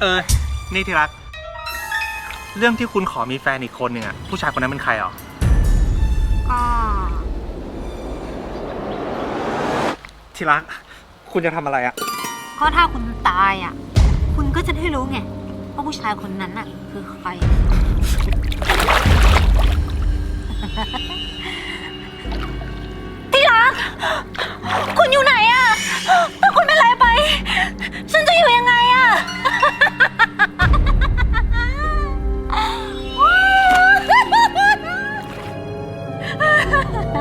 เออ นี่ที่รัก เรื่องที่คุณขอมีแฟนอีกคนหนึ่งอะผู้ชายคนนั้นเป็นใครอะก็ ที่รัก คุณจะทำอะไรอะก็ถ้าคุณตายอะ คุณก็จะได้รู้ไงว่าผู้ชายคนนั้นอะ คือใคร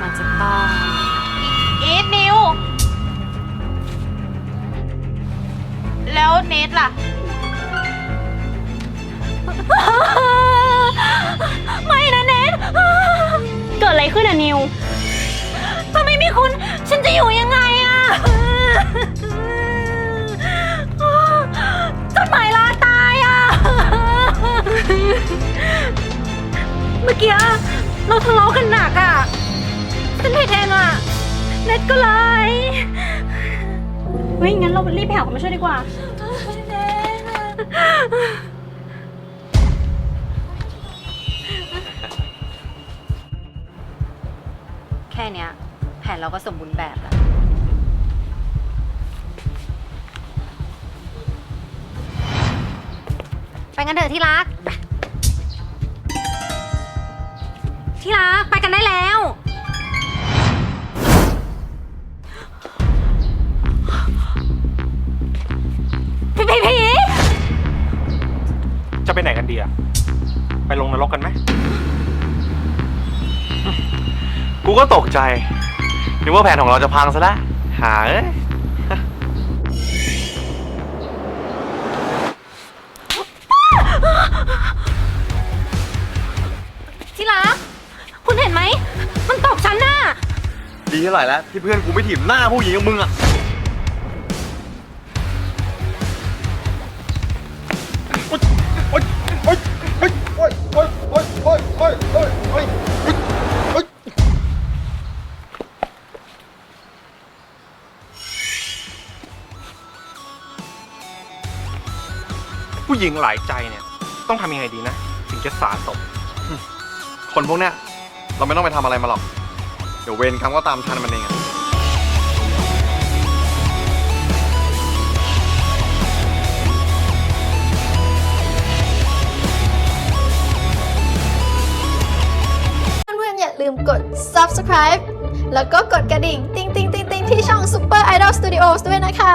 มันจะต้องอีทนิว แล้วเนทล่ะ ไม่นะเนทเกิดอะไรขึ้นอะนิว ถ้าไม่มีคุณ ฉันจะอยู่ยังไงอะจดหมายลาตายอะเมื่อกี้เราทะเลาะกันหนักอะ ฉันผิดเองอะเน็ตก็เลยเฮ้ยงั้นเรารีบไปหาคนมาช่วยดีกว่า แค่เนี้ย แผนเราก็สมบูรณ์แบบแล้ว ไปกันเถอะที่รัก ที่รัก ไปกันได้แล้ว จะไปไหนกันดีอะไปลงนรกกันไหม กูก็ตกใจนึกว่าแผนของเราจะพังซะแล้วหาเอ้ยที่รักคุณเห็นไหม มันตบฉันน่ะ ดีเท่าไหร่แล้วที่เพื่อนกูไม่ถีบหน้าผู้หญิงกับมึงอะ ผู้หญิงหลายใจเนี่ย ต้องทำยังไงดีนะ ถึงจะสาสมคนพวกเนี้ยเราไม่ต้องไปทำอะไรมาหรอก เดี๋ยวเวรกรรมก็ตามทันมันเองอะเพื่อนๆอย่าลืมกด subscribe แล้วก็กดกระดิ่ง ติ๊งติ๊งติ๊งติ๊งที่ช่อง Super Idol Studios ด้วยนะคะ